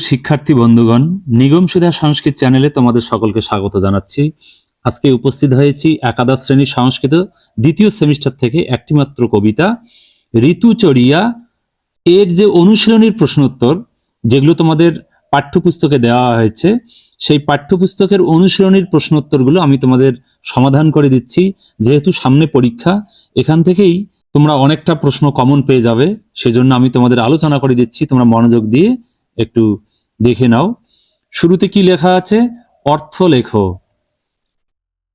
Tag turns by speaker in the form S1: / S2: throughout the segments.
S1: শিক্ষার্থী বন্ধুগণ, নিগম সুধা সংস্কৃত চ্যানেলে তোমাদের সকলকে স্বাগত জানাচ্ছি। আজকে উপস্থিত হয়েছি একাদশ শ্রেণির সংস্কৃত দ্বিতীয় সেমিস্টার থেকে একটিমাত্র কবিতা ঋতু ঋতুচরিয়া। এর যে অনুশীলনীর প্রশ্নোত্তর, যেগুলো তোমাদের পাঠ্যপুস্তকে দেওয়া হয়েছে, সেই পাঠ্যপুস্তকের অনুশীলনীর প্রশ্নোত্তরগুলো আমি তোমাদের সমাধান করে দিচ্ছি। যেহেতু সামনে পরীক্ষা, এখান থেকেই তোমরা অনেকটা প্রশ্ন কমন পেয়ে যাবে, সেজন্য আমি তোমাদের আলোচনা করে দিচ্ছি। তোমরা মনোযোগ দিয়ে একটু দেখে নাও। শুরুতে কি লেখা আছে? অর্থ লেখো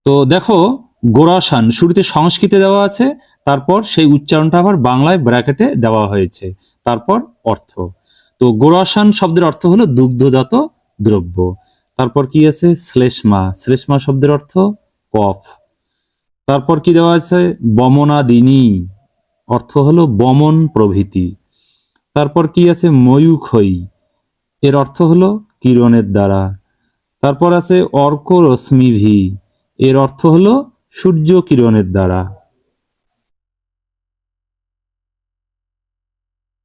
S1: তো দেখো, গোরাসান, শুরুতে সংস্কৃতে দেওয়া আছে, তারপর সেই উচ্চারণটা আবার বাংলায় ব্র্যাকেটে দেওয়া হয়েছে, তারপর অর্থ। তো গোরাসান শব্দের অর্থ হলো দুগ্ধজাত দ্রব্য। তারপর কি আছে? শ্লেষ্মা। শ্লেষ্মা শব্দের অর্থ কফ। তারপর কি দেওয়া আছে? বমনাদিনী। অর্থ হলো বমন প্রভৃতি। তারপর কি আছে? ময়ূখই। এর অর্থ হলো কিরণের দ্বারা। তারপর আছে অর্ক রশ্মিভি এর অর্থ হলো সূর্য কিরণের দ্বারা।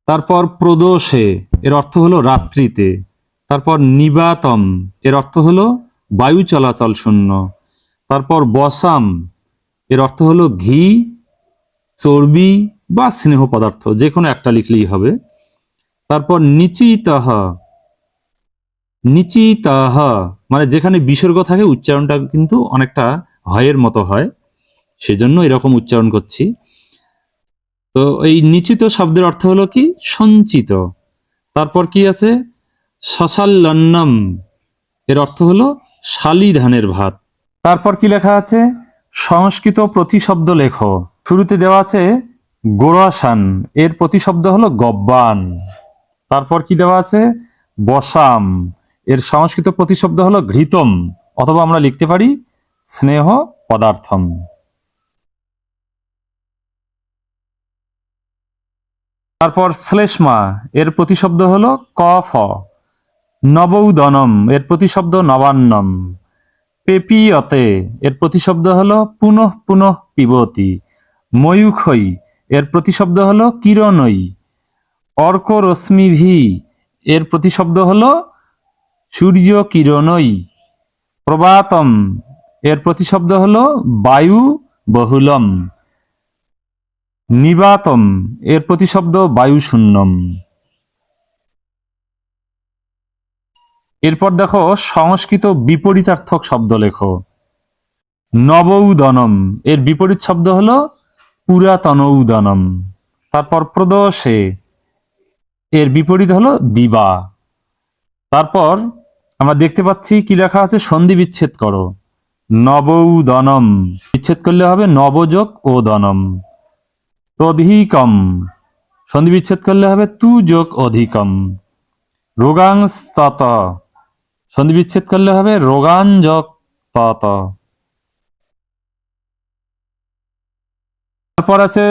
S1: তারপর প্রদোষে, এর অর্থ হলো রাত্রিতে। তারপর নিবাতম, এর অর্থ হলো বায়ু চলাচল শূন্য। তারপর বসাম, এর অর্থ হলো ঘি, চর্বি বা স্নেহ পদার্থ যে কোনো একটা লিখলেই হবে। তারপর নিচিতহ নিচিতহ মানে যেখানে বিসর্গ থাকে, উচ্চারণটা কিন্তু অনেকটা হয়ের মতো হয়। সেজন্য এরকম উচ্চারণ করছি। তো এই নিচিত শব্দের অর্থ হলো কি? সঞ্চিত। তারপর কি আছে? শশাল্লন্নম এর অর্থ হলো শালি ধানের ভাত তারপর কি লেখা আছে? সংস্কৃত প্রতিশব্দ লেখ। শুরুতে দেওয়া আছে গোরাসান এর প্রতিশব্দ হলো গব্বান। তারপর কি দেওয়া আছে? বসাম। এর সংস্কৃত প্রতিশব্দ হলো ঘৃতম, অথবা আমরা লিখতে পারি স্নেহ পদার্থম। তারপর শ্লেষ্মা, এর প্রতিশব্দ হলো কফ নবৌদনম, এর প্রতিশব্দ নবান্নম। পেপিয়তে, এর প্রতিশব্দ হল পুনঃ পুনঃ পিবতি। ময়ূখই, এর প্রতিশব্দ হলো কিরণই। অর্ক রশ্মিভি এর প্রতিশব্দ হলো সূর্য কিরণই প্রবাতম এর প্রতিশব্দ হলো বায়ু বহুলম। নিবাতম। এর প্রতিশব্দ বায়ু শূন্যম এরপর দেখো সংস্কৃত বিপরীতার্থক শব্দ লেখো। নবৌদনম এর বিপরীত শব্দ হলো পুরাতনৌদনম তারপর প্রদোষে। এর বিপরীত হলো দিবা। তারপর আমরা দেখতে পাচ্ছি কি লেখা আছে? সন্ধি বিচ্ছেদ করো। নবৌদনম। বিচ্ছেদ করলে হবে নবযোগ ও দনম। তধিকম। সন্ধি বিচ্ছেদ করলে হবে তু যোগ অধিকম। রোগাংস্তত। সন্ধি বিচ্ছেদ করলে হবে রোগাঞ্জক তত। তারপর আছে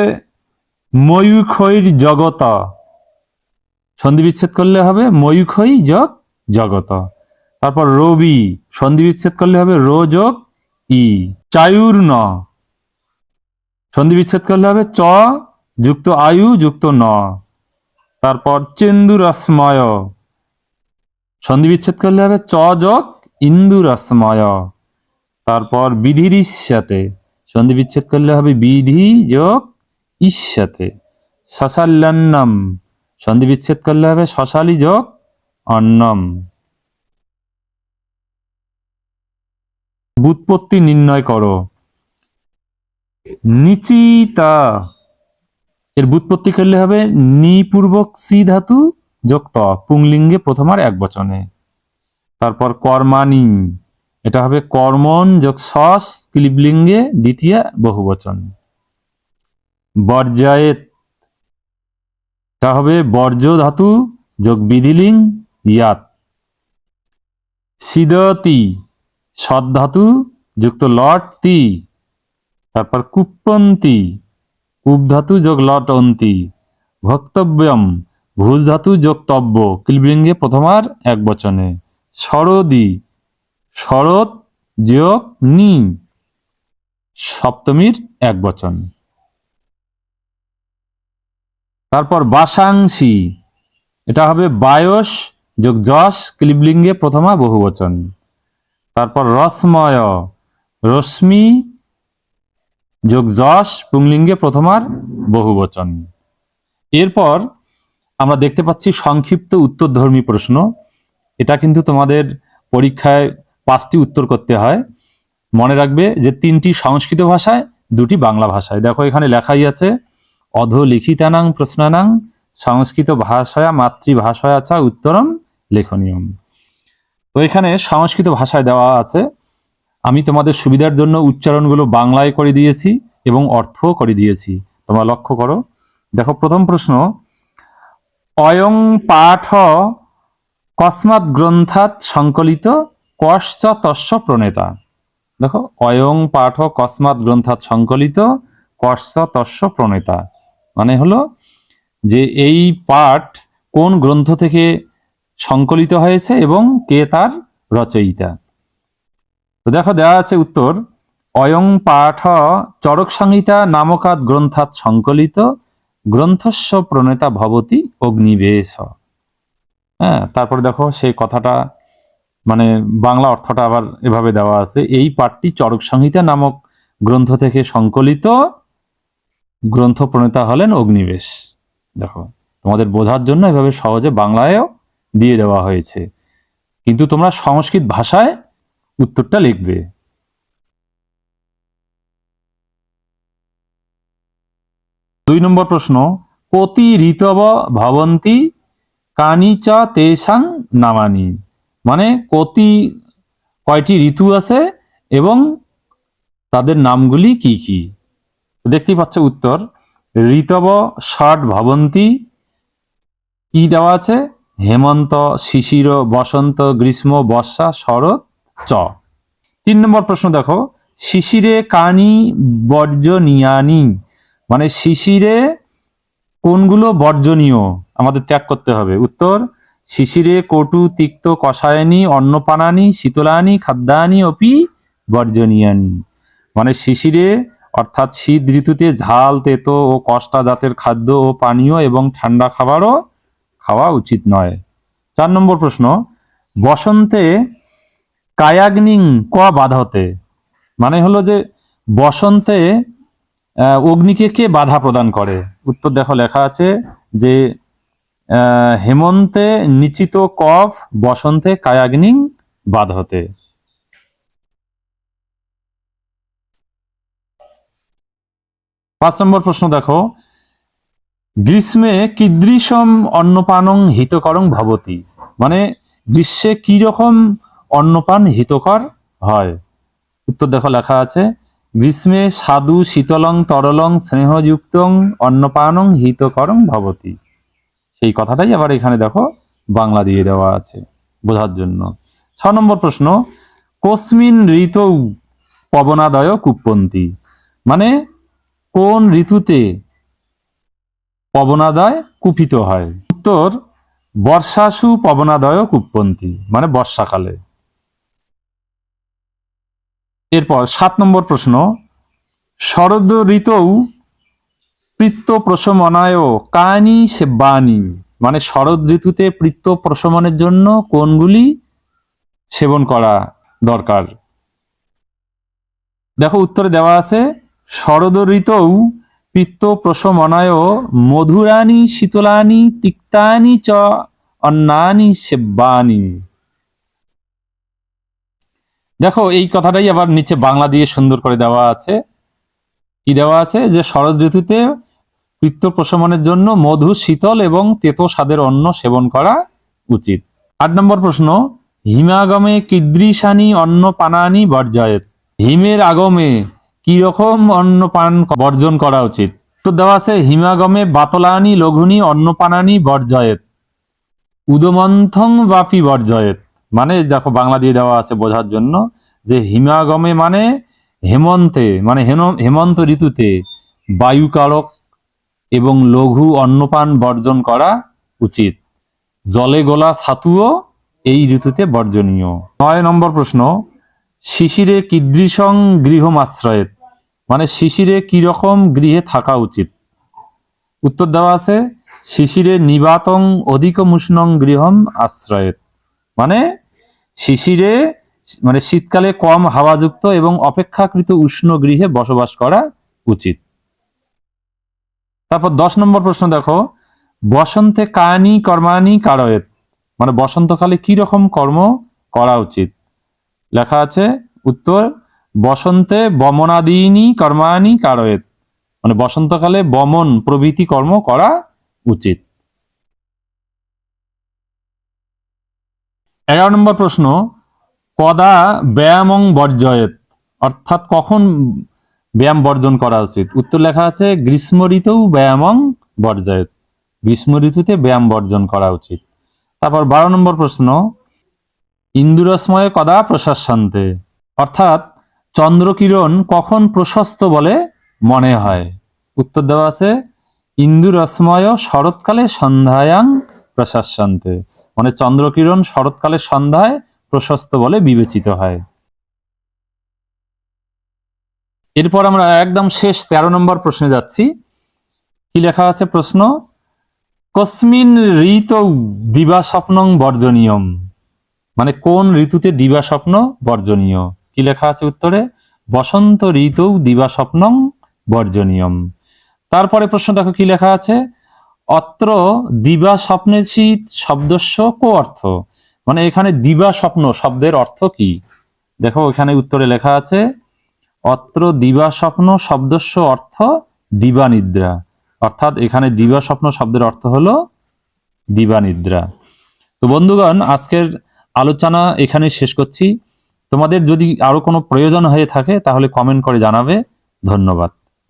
S1: ময়ূখৈর জগত সন্ধি বিচ্ছেদ করলে হবে ময়ূখৈ যোগ জগত। তারপর রবি সন্ধি বিচ্ছেদ করলে হবে রো যোগ ই। চায়ুর্ণ, সন্ধি বিচ্ছেদ করলে হবে চ যুক্ত আয়ু যুক্ত ন। তারপর চেন্দুরশ্ময় সন্ধি বিচ্ছেদ করলে হবে চ যোগ ইন্দুরশ্ময় তারপর বিধির ইস্যাতে সন্ধি বিচ্ছেদ করলে হবে বিধি যোগ ইস্যাতে শশাল্যন্নম সন্ধি বিচ্ছেদ করলে হবে শশালি যোগ অন্নম। বুৎপত্তি নির্ণয় করো। নিচিতা। এর বুৎপত্তি করলে হবে নিপূর্বক সি ধাতু যুক্ত, পুংলিঙ্গে প্রথমার এক বচনে। তারপর কর্মানি এটা হবে কর্মন যোগ সস, ক্লিবলিঙ্গে দ্বিতীয় বহুবচন। বর্জায়েত। এটা হবে বর্জ্য ধাতু যোগ বিধিলিং ইয়াত। সিদতি সদ ধাতু যুক্ত লট তি তারপর কুপ্পন্তি কুপ ধাতু যোগ লট অন্তি ভক্তব্যম ভুজ ধাতু যোগ তব্য কিলবৃঙ্গে প্রথমার এক বচনে। শরদি শরৎ যোগ নি সপ্তমীর এক বচন। তারপর বাসাংশী এটা হবে বায়স যোগ যশ ক্লিবলিঙ্গে প্রথমা বহুবচন। তারপর রসময়, রশ্মি, যোগ যশ পুংলিঙ্গে প্রথমার বহুবচন। এরপর আমরা দেখতে পাচ্ছি সংক্ষিপ্ত উত্তরধর্মী প্রশ্ন। এটা কিন্তু তোমাদের পরীক্ষায় পাঁচটি উত্তর করতে হয়। মনে রাখবে যে তিনটি সংস্কৃত ভাষায়, দুটি বাংলা ভাষায়। দেখো এখানে লেখাই আছে, অধলিখিতানাং প্রশ্নানাং সংস্কৃত ভাষায় মাতৃভাষায় চা উত্তরম লেখনীয়ম তো এখানে সংস্কৃত ভাষায় দেওয়া আছে, আমি তোমাদের সুবিধার জন্য উচ্চারণগুলো বাংলায় করে দিয়েছি এবং অর্থও করে দিয়েছি। তোমরা লক্ষ্য করো। দেখো, প্রথম প্রশ্ন, অয়ং পাঠ কসমাৎ গ্রন্থাৎ সংকলিত কশ্চ তস্য প্রণেতা? দেখো, অয়ং পাঠ কসমাৎ গ্রন্থাৎ সংকলিত কশ্চ তস্য প্রণেতা। মানে হলো যে এই পাঠ কোন গ্রন্থ থেকে সংকলিত হয়েছে এবং কে তার রচয়িতা। তো দেখো দেওয়া আছে উত্তর, অয়ং পাঠ চরক সংহিতা নামকাত গ্রন্থাৎ সংকলিত গ্রন্থস্য প্রণেতা ভবতি অগ্নিবেশ। হ্যাঁ তারপরে দেখো সেই কথাটা মানে বাংলা অর্থটা আবার এভাবে দেওয়া আছে, এই পাঠটি চরক সংহিতা নামক গ্রন্থ থেকে সংকলিত গ্রন্থ প্রণেতা হলেন অগ্নিবেশ। দেখো, তোমাদের বোঝার জন্য এভাবে সহজে বাংলায়ও দিয়ে দেওয়া হয়েছে। কিন্তু তোমরা সংস্কৃত ভাষায় উত্তরটা লিখবে। দুই নম্বর প্রশ্ন কতি ঋতব ভবন্তি কানি চ তেসাং নামানি? মানে কতি কয়টি ঋতু আছে এবং তাদের নামগুলি কি কি? দেখতেই পাচ্ছ উত্তর, ঋতব ষাট ভবন্তি কি দেওয়া আছে? হেমন্ত, শিশির, বসন্ত, গ্রীষ্ম, বর্ষা, শরৎ, চ। তিন নম্বর প্রশ্ন দেখো। শিশিরে কানি বর্জনীয়ানি? মানে শিশিরে কোনগুলো বর্জনীয়? আমাদের ত্যাগ করতে হবে। উত্তর, শিশিরে কটু, তিক্ত, কষায়নি, অন্নপানানি, শীতলানি, খাদ্যানি, অপি বর্জনীয়ানি। মানে শিশিরে, অর্থাৎ শীত ঋতুতে ঝাল, তেতো ও কষ্টা জাতের খাদ্য ও পানীয় এবং ঠান্ডা খাবারও খাওয়া উচিত নয়। চার নম্বর প্রশ্ন, বসন্তে কায়াগ্নিং ক বাধতে মানে হলো যে বসন্তে অগ্নিকে কে বাধা প্রদান করে? উত্তর দেখো লেখা আছে যে হেমন্তে নিচিত কফ, বসন্তে কায়াগ্নিং বাধতে পাঁচ নম্বর প্রশ্ন দেখো গ্রীষ্মে কিদৃশম অন্নপানং হিতকরং ভবতি। মানে গ্রীষ্মে কি রকম অন্নপান হিতকর হয়? উত্তর দেখো লেখা আছে, গ্রীষ্মে সাধু শীতলং তরলং স্নেহযুক্তং অন্নপানং হিতকরং ভবতি। সেই কথাটাই আবার এখানে দেখো বাংলা দিয়ে দেওয়া আছে বোঝার জন্য। ছ নম্বর প্রশ্ন, কস্মিন ঋতৌ পবনাদয় কুপ্পন্তি। মানে কোন ঋতুতে পবনাদয় কুপিত হয়। উত্তর, বর্ষাসু পবনাদয় কুপ্পন্তি মানে বর্ষাকালে। এরপর সাত নম্বর প্রশ্ন শরদ ঋতৌ পৃত্ত প্রশমনায় কানি সেবানি মানে শরৎ ঋতুতে পৃত্ত প্রশমনের জন্য কোনগুলি সেবন করা দরকার? দেখো, উত্তরে দেওয়া আছে শরদ ঋতৌ পিত্ত প্রশমনায় মধুরানি শীতলানি তিক্তানি চ অন্নানি সেব্বানি দেখো, এই কথাটাই আবার নিচে বাংলা দিয়ে সুন্দর করে দেওয়া আছে। কি দেওয়া আছে? যে শরৎ ঋতুতে পিত্ত প্রশমনের জন্য মধু, শীতল এবং তেতো স্বাদের অন্ন সেবন করা উচিত। আট নম্বর প্রশ্ন, হিমাগমে কিদৃশানি অন্ন পানানি বর্জয়েত। হিমের আগমে কি রকম অন্ন পান বর্জন করা উচিত? তো দেওয়া আছে, হিমাগমে বাতলানি লঘুনি অন্নপানানি বর্জয়েত। উদমন্থং বাপি বর্জয়েত। মানে দেখো, বাংলা দিয়ে দেওয়া আছে বোঝার জন্য যে হিমাগমে মানে হেমন্তে মানে হেমন্ত ঋতুতে বায়ুকারক এবং লঘু অন্নপান বর্জন করা উচিত। জলে গোলা ছাতুও এই ঋতুতে বর্জনীয়। নয় নম্বর প্রশ্ন, শিশিরে কিদৃশং গৃহমাশ্রয়েত। মানে শিশিরে রকম গৃহে থাকা উচিত? উত্তর দেওয়া আছে, শিশিরে নিবাতং অধিকমুষ্ণং গৃহম আশ্রয়েত। মানে শিশিরে মানে শীতকালে কম হাওয়াযুক্ত এবং অপেক্ষাকৃত উষ্ণ গৃহে বসবাস করা উচিত। তারপর দশ নম্বর প্রশ্ন দেখো, বসন্তে কানি কর্মানি কারয়েত। মানে বসন্তকালে কি রকম কর্ম করা উচিত? লেখা আছে, উত্তর বসন্তে বমনাদীনি কর্মানি কারয়েত। মানে বসন্তকালে বমন প্রভৃতি কর্ম করা উচিত। এগারো নম্বর প্রশ্ন, কদা ব্যায়ামং বর্জয়েত, অর্থাৎ কখন ব্যায়াম বর্জন করা উচিত? উত্তর লেখা আছে গ্রীষ্ম ঋতুও ব্যায়ামং বর্জয়েত। গ্রীষ্ম ঋতুতে ব্যায়াম বর্জন করা উচিত। তারপর বারো নম্বর প্রশ্ন, ইন্দুরসময়ে কদা প্রশাসান্তে, অর্থাৎ চন্দ্রকিরণ কখন প্রশস্ত বলে মনে হয়? উত্তর দেওয়া আছে, ইন্দুরসময় শরৎকালে সন্ধ্যায়াং প্রশাসান্তে। মানে চন্দ্রকিরণ শরৎকালে সন্ধ্যায় প্রশস্ত বলে বিবেচিত হয়। এরপর আমরা একদম শেষ তেরো নম্বর প্রশ্নে যাচ্ছি। কি লেখা আছে প্রশ্ন? কসমিন ঋত দিবা স্বপ্নং বর্জনীয়ম। মানে কোন ঋতুতে দিবা স্বপ্ন বর্জনীয়? কি লেখা আছে উত্তরে? বসন্ত ঋতু দিবা স্বপ্নং বর্জনীয়ম। তারপরে প্রশ্ন দেখো কি লেখা আছে? অত্র দিবা স্বপ্নে শীত শব্দস্য কো অর্থ? মানে এখানে দিবা স্বপ্ন শব্দের অর্থ কি? দেখো এখানে উত্তরে লেখা আছে, অত্র দিবা স্বপ্ন শব্দস্য অর্থ দিবা নিদ্রা। অর্থাৎ এখানে দিবা স্বপ্ন শব্দের অর্থ হলো দিবা নিদ্রা। তো বন্ধুগণ, আজকের আলোচনা এখানে শেষ করছি। তোমাদের যদি আরও কোনো প্রয়োজন হয়ে থাকে তাহলে কমেন্ট করে জানাবে। ধন্যবাদ।